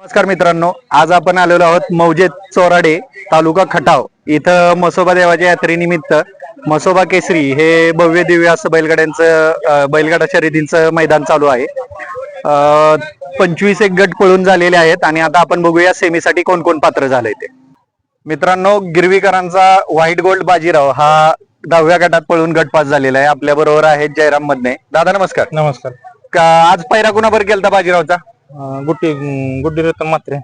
नमस्कार मित्रांनो आज आपण आलेलो आहोत मौजेत चोराडे तालुका खटाव. इथं मसोबा देवाच्या यात्रेनिमित्त मसोबा केसरी हे भव्य दिव्य असं बैलगाड्यांचं बैलगाडा शर्यतींचं मैदान चालू आहे. पंचवीस एक गट पळून झालेले आहेत आणि आता आपण बघूया सेमीसाठी कोण कोण पात्र झालंय ते. मित्रांनो गिरवीकरांचा व्हाईट गोल्ड बाजीराव हा दहाव्या गटात पळून गट पास झालेला आहे. आपल्या बरोबर आहेत जयराम मधने दादा नमस्कार. नमस्कार. का आज पैरा कुणाबर गेलता बाजीरावचा? गुड्डी गुड्डी रतन मात्रे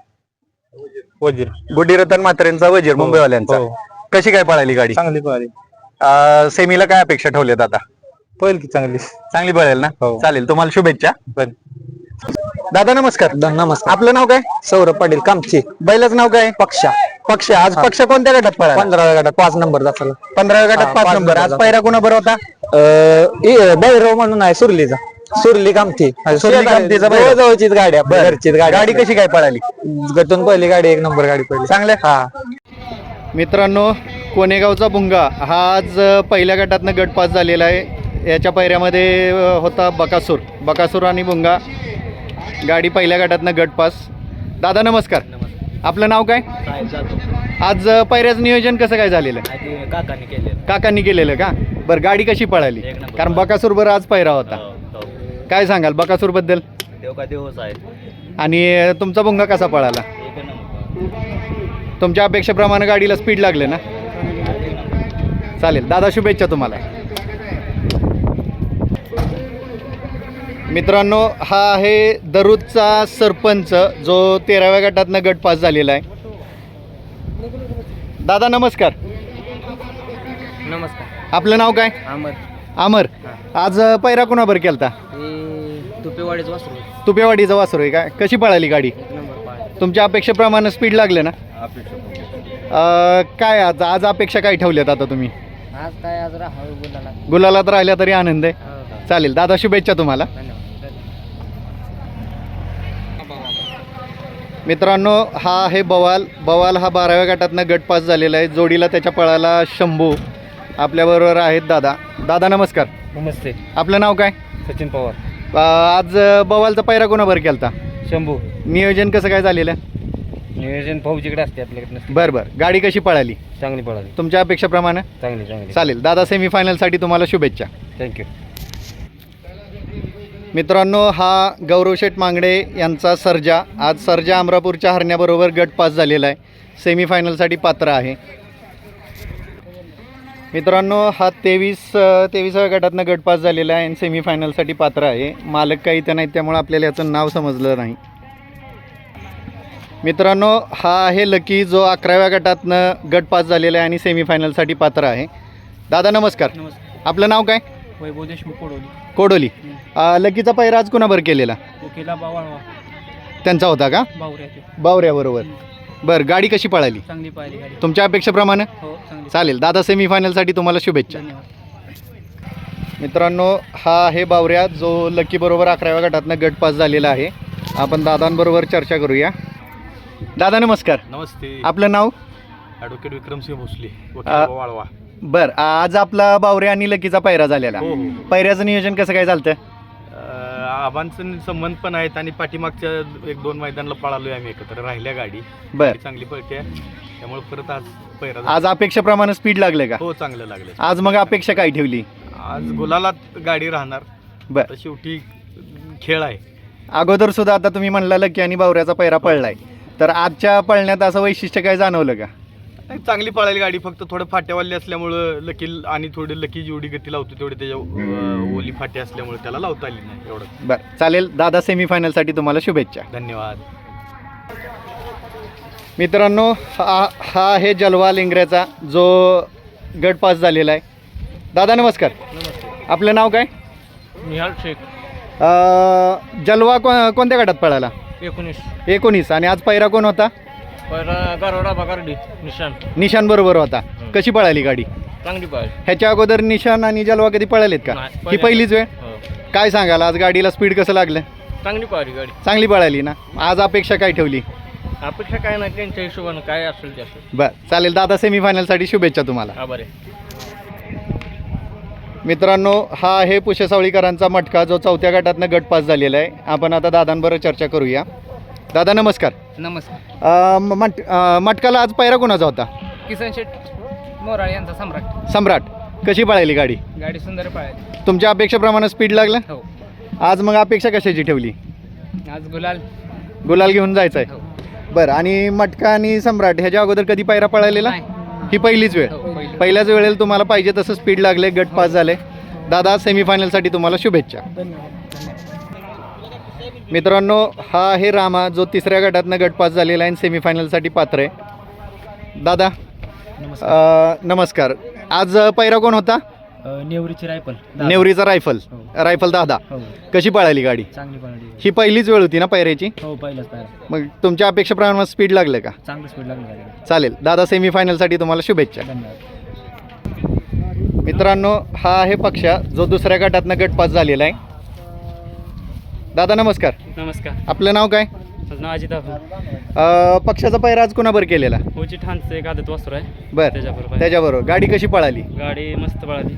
वजीर. गुड्डी रतन म्हात्रेंचा वजीर मुंबईवाल्यांचा. हो. कशी काय पळाली गाडी? चांगली पळाली. अं, सेमीला काय अपेक्षा ठेवल्यात आता? पळेल की चांगली. चांगली पळेल ना? हो. चालेल तुम्हाला शुभेच्छा. पण दादा नमस्कार. नमस्कार. आपलं नाव काय? सौरभ पाटील कामची. बैलाचं नाव काय? पक्षा. पक्ष. आज पक्ष कोणत्या गटात पळाला? पंधरा गटात पाच नंबर दाखल पंधराव्या गटात हा, पाच पाच नंबर. आज नंबर पैरा कुणा बरोबर होता? बैरव म्हणून आहे सुरलीचा. सुरली कामठी. सुरली बैरव. जवळचीच गाडी आपली घरचीच गाडी गाडी कशी काय पळाली? गटून पहिली गाडी एक नंबर गाडी पहिली चांगल्या हा. मित्रांनो कोणेगावचा भुंगा हा आज पहिल्या गटातनं गट पास झालेला आहे. याच्या पैऱ्यामध्ये अ, होता बकासूर. बकासूर आणि भुंगा गाडी पहिल्या गटातनं गट पास. दादा नमस्कार. आपलं नाव काय? आज अ, पैऱ्याचं नियोजन कसं काय झालेलं? आहे काकाने केले काकांनी केलेलं का? बरं गाडी कशी पळाली. कारण बकासूर बरं आज पैरा होता. काय सांगाल बकासूरबद्दल? देव का देवच आहे. आणि तुमचा भुंगा कसा पळाला? एक नंबर. तुमच्या अपेक्षेप्रमाणे गाडीला स्पीड लागले ना? चालेल दादा शुभेच्छा तुम्हाला. मित्रांनो हा आहे दरुदचा सरपंच जो तेराव्या गटातनं गट पास झालेला आहे. दादा नमस्कार. नमस्कार. आपलं नाव काय? अहमद. अमर आज पैरा कुणाबर केलता? हे तुपेवाडीच वासरू तुपेवाडीचा वासरू आहे काय कशी पळाली गाडी? एक नंबर पाय तुमच्या अपेक्षेप्रमाणे स्पीड लागले ना? अ, काय आज आज अपेक्षा काय ठेवल्यात आता तुम्ही? आज काय आज बोलायला गुलालात राहिल्या तरी आनंद आहे. चालेल दादा शुभेच्छा तुम्हाला. धन्यवाद. मित्रांनो हा आहे बवाल. बवाल हा बाराव्या गटातनं गट पास झालेला आहे. जोडीला त्याच्या पळाला शंभू. आपल्याबरोबर आहेत दादा. दादा नमस्कार. नमस्ते. आपलं नाव काय? सचिन पवार. अ, आज बवालचा पैरा कोणाबर केलता? शंभू. नियोजन कसं काय झालेलं? नियोजन फौजीकडे असते आपल्याकडे नसते बरं बरं. गाडी कशी पळाली? चांगली पळाली. तुमच्या अपेक्षेप्रमाणे? चांगली चांगली. चालेल. दादा सेमीफायनलसाठी तुम्हाला शुभेच्छा. थँक्यू मित्रांनो हा गौरव शेठ मांगडे यांचा सर्जा. आज सर्जा अमरापूरच्या हरण्याबरोबर गट पास झालेला आहे. सेमीफायनलसाठी पात्र आहे. मित्रांनो हा तेवीस तेविसाव्या गटातनं गट पास झालेला आहे आणि सेमीफायनलसाठी पात्र आहे. मालक काही इथं नाहीत त्यामुळे आपल्याला याचं नाव समजलं नाही. मित्रांनो हा आहे लकी जो अकराव्या गटातनं गट पास झालेला आहे आणि सेमीफायनलसाठी पात्र आहे. दादा नमस्कार. नमस्कार. आपलं नाव काय? वैभव देशमुख कोडोली. अ, लकीचा पैरा आज कुणाबर केलेला? ओकेला बावळवा. त्यांचा होता का? बावऱ्याची. बावऱ्याबरोबर. बरं गाडी कशी पळाली? चांगली पाहिली गाडी. तुमच्या अपेक्षेप्रमाणे? हो. चांगली. चालेल. दादा सेमीफायनलसाठी तुम्हाला शुभेच्छा. धन्यवाद. मित्रांनो हा आहे बावऱ्या जो लकी बरोबर अकराव्या गटातनं गट पास झालेला आहे. आपण दादांबरोबर चर्चा करूया. दादा नमस्कार. नमस्ते. आपलं नाव? ॲडव्होकेट विक्रमसिंह भोसले वाळवा. बर आज आपला बावऱ्या आणि लकीचा पैरा झालेला. हो हो पैऱ्याचं नियोजन कसं काय चालतं? आबांचं संबंध पण आहेत आणि पाठीमागच्या एक दोन मैदानाला पळालोय आम्ही एकत्र राहिल्या गाडी. बर. ती चांगली पळते. त्यामुळे परत आज पैरा झाला. आज अपेक्षेप्रमाणे स्पीड लागले का? हो चांगलं लागले. आज मग अपेक्षा काय ठेवली? आज गुलालात गाडी राहणार. बर. शेवटी खेळ आहे. अगोदर सुद्धा आता तुम्ही म्हणला लकी आणि बावऱ्याचा पैरा पडलाय तर आजच्या पळण्यात असं वैशिष्ट्य काय जाणवलं का? नाही, चांगली पळाली गाडी. फक्त थोडं फाट्यावाली असल्यामुळं लकी आणि थोडी लकी जेवढी गती लावतो तेवढी त्याच्या अं, ओली फाटी असल्यामुळे त्याला लावता आली नाही एवढं. बरं चालेल. दादा सेमीफायनलसाठी तुम्हाला शुभेच्छा. धन्यवाद. मित्रांनो हा हा आहे जलवा लिंगऱ्याचा जो गट पास झालेला आहे. दादा नमस्कार. आपलं नाव काय? निहाल शेख. अं, जलवा को कोणत्या गटात पळाला? एकोणीस. एकोणीस. आणि आज पैरा कोण होता? गारोडा बगारडी निशान. निशान बरोबर होता. कशी पळाली गाडी? चांगली पाहिली ह्याच्या अगोदर निशान आणि जलवा कधी पळालेत का? नाही, ही पहिलीच वेळ? हो. काय सांगाल आज गाडीला स्पीड कसं लागलं? चांगली पाहिली गाडी. चांगली पळाली ना? आज अपेक्षा काय ठेवली? अपेक्षा काय नाही त्यांच्या हिशोबानं काय असेल ते असेल. बरं चालेल दादा सेमीफायनलसाठी शुभेच्छा तुम्हाला. आभार आहे मित्रांनो हा आहे पुशेसावळीकरांचा मटका जो चौथ्या गटातनं गट पास झालेला आहे. आपण आता दादांबरोबर चर्चा करूया. दादा नमस्कार. नमस्कार. अ, म- मट अ, मटकाला आज पैरा कोणाचा होता? किसन शेठ मोराळे यांचा सम्राट. सम्राट. कशी पळायली गाडी? गाडी सुंदर पळाली. तुमच्या अपेक्षेप्रमाणे स्पीड लागलं? हो. आज मग अपेक्षा कशाची ठेवली? आज गुलाल. गुलाल घेऊन जायचं हो. आहे बरं आणि मटका आणि सम्राट ह्याच्या अगोदर कधी पायरा पळालेला? नाही. ही पहिलीच वेळ. हो, पहिली. पहिल्याच वेळेला तुम्हाला पाहिजे तसं स्पीड लागले गट पास झाले. दादा सेमीफायनलसाठी तुम्हाला शुभेच्छा. मित्रांनो हा आहे रामा जो तिसऱ्या गटातनं गट पास झालेला आहे आणि सेमीफायनलसाठी पात्र आहे. दादा अ, नमस्कार. आज पैरा कोण होता? नेवरीची रायफल. नेवरीचा रायफल. हो. रायफल दादा. हो. कशी पळाली गाडी? चांगली पळाली. ही पहिलीच वेळ होती ना पैऱ्याची? हो पहिलाच मग तुमच्या अपेक्षेप्रमाणे स्पीड लागलं का? चांगलं स्पीड लागली चालेल. दादा सेमीफायनलसाठी तुम्हाला शुभेच्छा. धन्यवाद. मित्रांनो हा आहे पक्षा जो दुसऱ्या गटातनं गट पास झालेला आहे. दादा नमस्कार. नमस्कार. आपलं नाव काय? माझं नाव अजित अ, पक्षाचा पैरा आज कोणाबर केलेला? होची ठाणचं एक आदत वासरू आहे. बर. त्याच्याबरोबर. त्याच्याबरोबर. गाडी कशी पळाली? गाडी मस्त पळाली.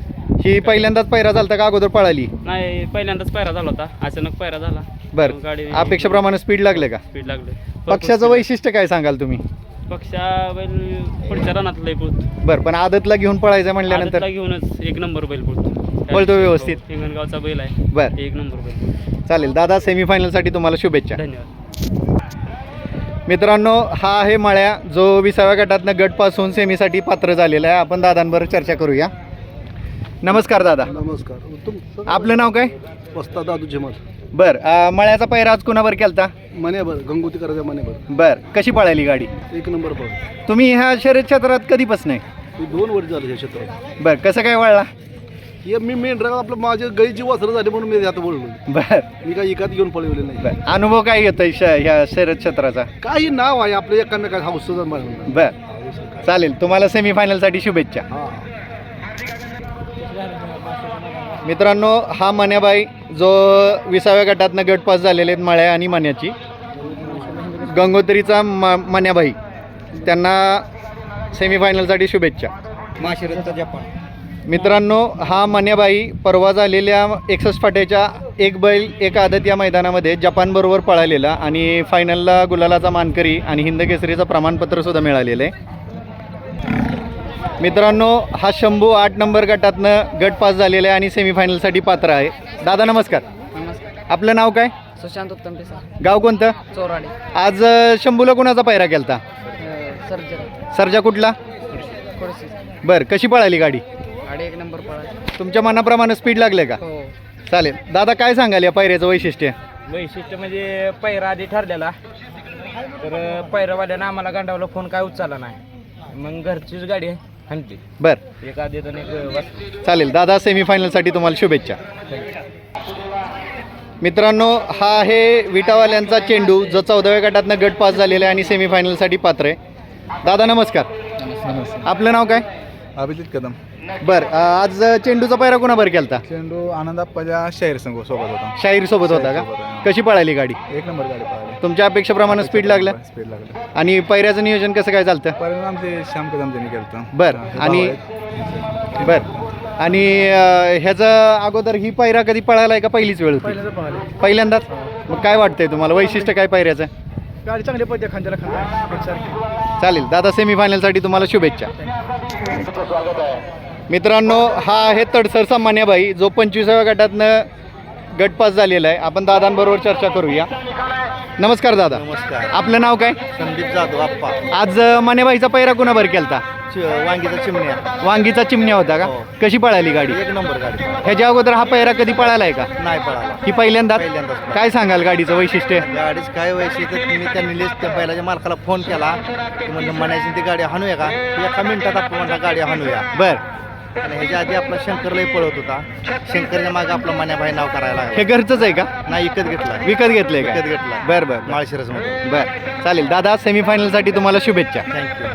ही पहिल्यांदाच पैरा झालता का अगोदर पळाली? नाही पहिल्यांदाच पायरा झाला होता. अचानक पायरा झाला. बर. मग गाडी अपेक्षेप्रमाणे स्पीड लागले का? स्पीड लागले. पक्षाचं वैशिष्ट्य काय सांगाल तुम्ही? पक्षा बैल पुढच्या रानात लय पळतो बरं पण आदतला घेऊन पळायचं म्हणल्यानंतर? आदतला घेऊनच एक नंबर बैल पळतो. पळतो व्यवस्थित. हिंगणगावचा बैल आहे. बर. एक नंबर बैल. चालेल. दादा सेमीफायनलसाठी तुम्हाला शुभेच्छा. धन्यवाद. मित्रांनो हा आहे मळ्या जो विसाव्या गटातनं गट पास होऊन सेमीसाठी पात्र झालेला आहे. आपण दादांबरोबर चर्चा करूया. नमस्कार दादा. नमस्कार. आपलं नाव काय? वस्ता दादू जेमल बर अं, मळ्याचा पैरा आज कुणावर केलता? मनेबर गंगोती करायचं मनेबर बर कशी पळाली गाडी? एक नंबर पळ तुम्ही ह्या शर्यत क्षेत्रात कधीपासून आहे? दोन वर्ष झाले या क्षेत्रात. बर कसं काय वळला? हे मी मेन ड्रायव्हर आपलं माझे गाईची वासरं झाली म्हणून मी आता बोललो. बर. मी काही एकात घेऊन पळवले नाही. बर. अनुभव काय घेतोय श ह्या शर्यत क्षेत्राचा? काही नाव आहे आपल्या एकामेका हाऊसचं म्हणून बर. चालेल तुम्हाला सेमीफायनलसाठी शुभेच्छा. हा. मित्रांनो हा मन्याबाई जो विसाव्या गटातनं गट पास झालेले आहेत मळ्या आणि मन्याची गंगोत्रीचा म मन्याबाई त्यांना सेमीफायनलसाठी शुभेच्छा. माशिरसचा जपान. मित्रांनो हा मन्याबाई परवा झालेल्या एकसष्ट फाट्याच्या एक बैल एक आदत या मैदानामध्ये जपानबरोबर पळालेला आणि फायनलला गुलालाचा मानकरी आणि हिंद केसरीचं प्रमाणपत्रसुद्धा मिळालेलं आहे. मित्रांनो हा शंभू आठ नंबर गटातनं गट पास झालेला आहे आणि सेमीफायनलसाठी पात्र आहे. दादा नमस्कार. आपलं नाव काय? सुशांत उत्तम गाव कोणतं? चोराडे. आज अ, शंभूला कुणाचा पायरा केलता? सर्जन सरजा कुठला? बरं कशी पळाली गाडी? गाडी एक नंबर पळाली. तुमच्या मनाप्रमाणे स्पीड लागले का? हो. चालेल. दादा काय सांगाल या पायऱ्याचं वैशिष्ट्य? वैशिष्ट्य म्हणजे पैरा आधी ठरलेला. तर पैरावाल्यानं आम्हाला गांडावला फोन काय उचलला नाही. मग घरचीच गाडी आहे बरं. एक आधी आणि एक. चालेल. दादा सेमीफायनलसाठी तुम्हाला शुभेच्छा. मित्रांनो हा आहे विटावाल्यांचा चेंडू जो चौदाव्या गटातनं गट पास झालेला आहे आणि सेमीफायनलसाठी पात्र आहे. दादा नमस्कार. आपलं नाव काय? अभिजित कदम. बरं आज चेंडूचा पायरा कोणाबर केलता? चेंडू आनंदाप्पाच्या शाहीर संघ सोबत होता. शाहीर सोबत होता का? हां. कशी पळाली गाडी? एक नंबर गाडी पळाली. तुमच्या अपेक्षेप्रमाणे स्पीड लागलं? स्पीड लागलं. आणि पैऱ्याचं नियोजन कसं काय चालतं? परिणाम ते श्याम कदम त्यांनी केलं बर आणि बर आणि अ, ह्याचं अगोदर ही पायरा कधी पळायला आहे का पहिलीच वेळ होती? पहिल्यांदाच? मग काय वाटतंय तुम्हाला? वैशिष्ट्य काय पायऱ्याचं? गाडी चांगली पडते खांद्याला खांदा चालेल दादा सेमीफायनलसाठी तुम्हाला शुभेच्छा. मित्रांनो हा आहे तडसरचा मान्याबाई जो पंचवीसाव्या गटातनं गट पास झालेला आहे. आपण दादांबरोबर चर्चा करूया. नमस्कार दादा. नमस्कार. आपलं नाव काय? संदीप जाधव आप्पा. आज अ, मान्याबाईचा पैरा कुणाबर केलता? वांगीचा चिमण्या. वांगीचा चिमण्या होता का? हो. कशी पळाली गाडी? एक नंबर गाडी. ह्याच्या अगोदर हा पैरा कधी पळाला आहे का? नाही पळाला. ही पहिल्यांदाच? पळाला. काय सांगाल गाडीचं वैशिष्ट्य? गाडीच काय वैशिष्ट्य? मी त्यांनी लिस्ट त्या बैलाच्या मालकाला फोन केला. की म्हणलं म्हणायची ती गाडी हाणूया का? ती एका मिनिटात आपण म्हणलं गाडी हाणूया. बर. आणि ह्याच्या आधी आपला शंकर लय पळत होता. शंकरच्या मागे आपला मन्याभाई नाव करायला हे लागला घरचंच आहे का? नाही विकत घेतला. विकत घेतलंय का? विकत घेतला. बर बर बर. माळशिरसमध्ये बर. चालेल दादा सेमीफायनलसाठी तुम्हाला शुभेच्छा. थँक्यू